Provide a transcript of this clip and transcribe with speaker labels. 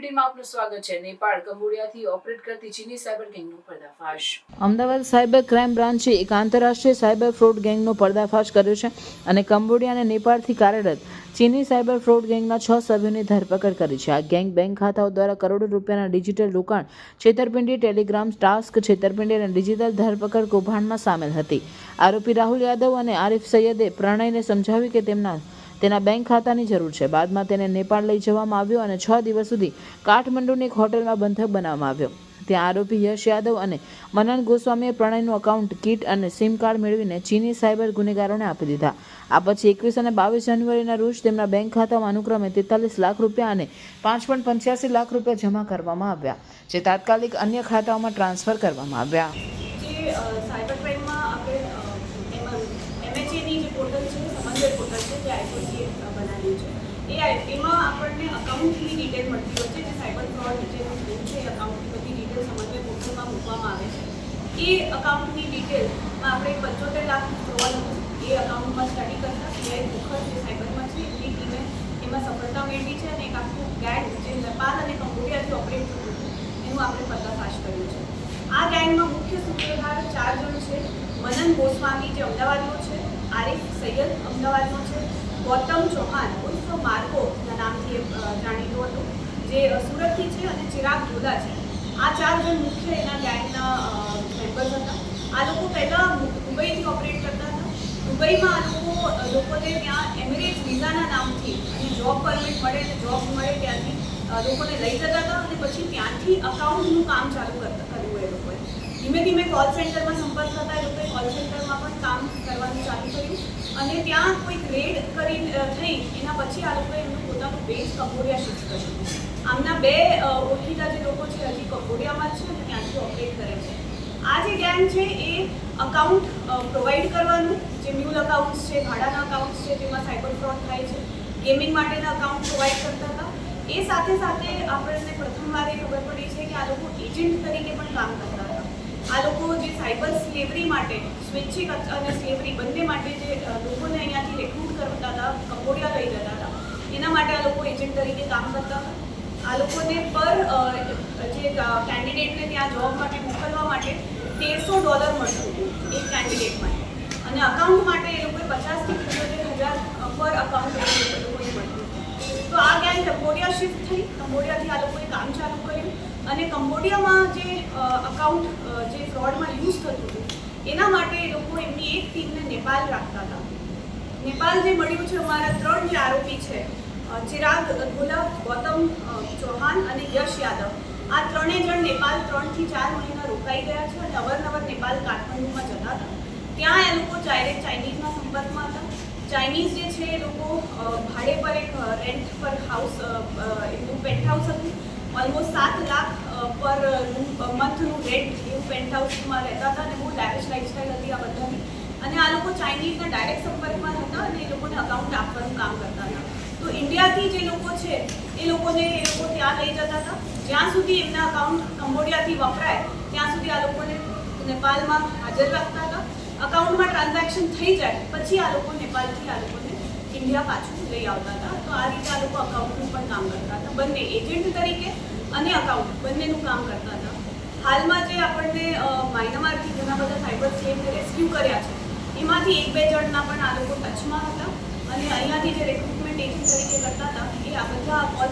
Speaker 1: બુલેટિનમાં આપનું સ્વાગત છે. નેપાળ, કંબોડિયાથી ઓપરેટ કરતી ચીની સાયબર ગેંગનો પર્દાફાશ.
Speaker 2: અમદાવાદ સાયબર ક્રાઇમ બ્રાન્ચે એક આંતરરાષ્ટ્રીય સાયબર ફ્રોડ ગેંગનો પર્દાફાશ કર્યો છે અને કંબોડિયા અને નેપાળથી કાર્યરત ચીની સાયબર ફ્રોડ ગેંગના છ સભ્યોની ધરપકડ કરી છે. આ ગેંગ બેંક ખાતાઓ દ્વારા કરોડો રૂપિયાના ડિજિટલ રોકાણ, છેતરપિંડી, ટેલિગ્રામ, ટાસ્ક, છેતરપિંડી અને ડિજિટલ ધરપકડ કૌભાંડમાં સામેલ હતી. આરોપી રાહુલ યાદવ અને આરિફ સૈયદે પ્રણયને સમજાવ્યું કે તેમના તેના બેંક ખાતાની જરૂર છે. બાદમાં તેને નેપાળ લઈ જવામાં આવ્યો અને છ દિવસ સુધી કાઠમંડુની એક હોટેલમાં બંધક બનાવવામાં આવ્યો. ત્યાં આરોપી યશ યાદવ અને મનન ગોસ્વામીએ પ્રણયનું અકાઉન્ટ કીટ અને સિમ કાર્ડ મેળવીને ચીની સાયબર ગુનેગારોને આપી દીધા. આ પછી એકવીસ અને બાવીસ જાન્યુઆરીના રોજ તેમના બેંક ખાતામાં અનુક્રમે તેતાલીસ લાખ રૂપિયા અને પાંચ પોઈન્ટ પંચ્યાસી લાખ રૂપિયા જમા કરવામાં આવ્યા, જે તાત્કાલિક અન્ય ખાતાઓમાં ટ્રાન્સફર કરવામાં આવ્યા
Speaker 3: જે અ, સાયબર ક્રાઇમમાં આપણે અ, એમાં એમએચએની જે પોર્ટલ છે સમન્વય છે બનાવ્યું છે એ એમાં આપણને અકાઉન્ટની ડિટેલ મળતી હોય છે, જે સાયબર ફ્રોડ જે થયું છે અકાઉન્ટની બધી ડિટેલ સમન્વય પોર્ટલમાં મૂકવામાં આવે છે. એ અકાઉન્ટની ડિટેલમાં આપણે પંચોતેર લાખ ફ્રોડ એ અકાઉન્ટમાં સ્ટડી કરતા પીઆઈ મુખર જે સાયબરમાં છે, એની ટીમે એમાં સફળતા મેળવી છે અને એક આખું ગેંગ જે નેપાલ અને કંબોડિયાથી ઓપરેટ થતું હતું, એનું આપણે પર્દાફાશ કર્યું છે. આ ગેંગમાં મુખ્ય સૂત્રધાર ચાર જણ છે. મનન ગોસ્વામી જે અમદાવાદનો છે, આરિફ સૈયદ અમદાવાદનો છે. ગૌતમ ચૌહાણ ઉર્ફ માર્કોના નામથી જાણીતો હતો, જે સુરતથી છે અને ચિરાગ જોધા છે. આ ચાર જણ મુખ્ય એના ગેંગના મેમ્બર્સ હતા. આ લોકો પહેલાં દુબઈથી ઓપરેટ કરતા હતા. દુબઈમાં આ લોકો લોકોને ત્યાં એમિરેટ્સ વિઝાના નામથી અને જોબ પરમિટ મળે અને જોબ મળે ત્યાંથી લોકોને લઈ જતા હતા અને પછી ત્યાંથી અકાઉન્ટનું કામ ચાલુ કરતા કર્યું એ લોકોએ. ધીમે ધીમે કોલ સેન્ટરમાં સંપર્ક થતા એ લોકોએ કોલ સેન્ટરમાં પણ કામ કરવાનું ચાલુ કર્યું અને ત્યાં કોઈ રેડ કરી થઈ, એના પછી આ લોકોએ એમનું પોતાનું બેઝ કંબોડિયા શિફ્ટ કર્યું. આમના બે ઓળખીતા જે લોકો છે, હજી કંબોડિયામાં છે અને ત્યાંથી ઓપરેટ કરે છે. આ જે ગેંગ છે, એ અકાઉન્ટ પ્રોવાઈડ કરવાનું, જે મ્યુલ અકાઉન્ટ્સ છે, ભાડાના અકાઉન્ટ્સ છે, જેમાં સાયબર ફ્રોડ થાય છે ગેમિંગ માટેના અકાઉન્ટ પ્રોવાઈડ કરતા હતા. એ સાથે સાથે આપણને પ્રથમવાર એ ખબર પડી છે કે આ લોકો એજન્ટ તરીકે પણ કામ કરતા હતા. આ લોકો જે સાયબર સ્લેવરી માટે, સ્વૈચ્છિક અને સ્લેવરી બંને માટે જે લોકોને અહીંયાથી રેક્રુટ કરતા હતા કંબોડિયા લઈ જતા હતા. એના માટે આ લોકો એજન્ટ તરીકે કામ કરતા હતા. આ લોકોને પર જે કેન્ડિડેટને ત્યાં જોબ માટે મોકલવા માટે તેરસો ડોલર મળતું હતું એક કેન્ડિડેટ માટે. અને અકાઉન્ટ માટે એ લોકોએ પચાસથી પંચોતેર હજાર પર અકાઉન્ટ લોકોએ મળતું તો આ ગેંગ કંબોડિયા શિફ્ટ થઈ. કંબોડિયાથી આ લોકોએ કામ ચાલુ અને કંબોડિયામાં જે અકાઉન્ટ જે ફ્રોડમાં યુઝ થતું હતું, એના માટે એ લોકો એમની એક ટીમને નેપાલ રાખતા હતા. નેપાલ જે મળ્યું છે અમારા ત્રણ જે આરોપી છે ચિરાગ ગુલાબ ગૌતમ ચૌહાન અને યશ યાદવ, આ ત્રણેય જણ નેપાલ ત્રણથી ચાર મહિના રોકાઈ ગયા છે અને અવારનવાર નેપાલ કાઠમંડુમાં જતા હતા. ત્યાં એ લોકો ડાયરેક્ટ ચાઇનીઝના સંપર્કમાં હતા. ચાઇનીઝ જે છે એ લોકો ભાડે પર એક રેન્ટ પર હાઉસ એમનું પેન્ટ હાઉસ હતું. ઓલમોસ્ટ સાત લાખ પર મંથનું રેન્ટ એવું પેન્ટ હાઉસમાં રહેતા હતા અને બહુ લેવિશ લાઈફસ્ટાઈલ હતી આ બધાની. અને આ લોકો ચાઇનીઝના ડાયરેક્ટ સંપર્કમાં હતા અને એ લોકોને અકાઉન્ટ આપવાનું કામ કરતા હતા. તો ઇન્ડિયાથી જે લોકો છે, એ લોકોને એ લોકો ત્યાં લઈ જતા હતા. જ્યાં સુધી એમના અકાઉન્ટ કંબોડિયાથી વપરાય, ત્યાં સુધી આ લોકોને નેપાળમાં હાજર રાખતા હતા. અકાઉન્ટમાં ટ્રાન્ઝેક્શન થઈ જાય, પછી આ લોકો નેપાળથી આ લોકોને ઇન્ડિયા પાછું લઈ આવતા હતા. તો આ રીતે આ લોકો અકાઉન્ટનું પણ કામ કરતા હતા. બંને એજન્ટ તરીકે અને અકાઉન્ટ બંનેનું કામ કરતા હતા. હાલમાં જે આપણને અ, ઘણા બધા સાયબર સ્લેમને રેસ્ક્યુ કર્યા છે એમાંથી એક બે જણના પણ આ લોકો ટચમાં હતા. અને અહીંયાથી જે રિક્રુટમેન્ટ એજન્ટ તરીકે કરતા હતા એ આ બધા કોલ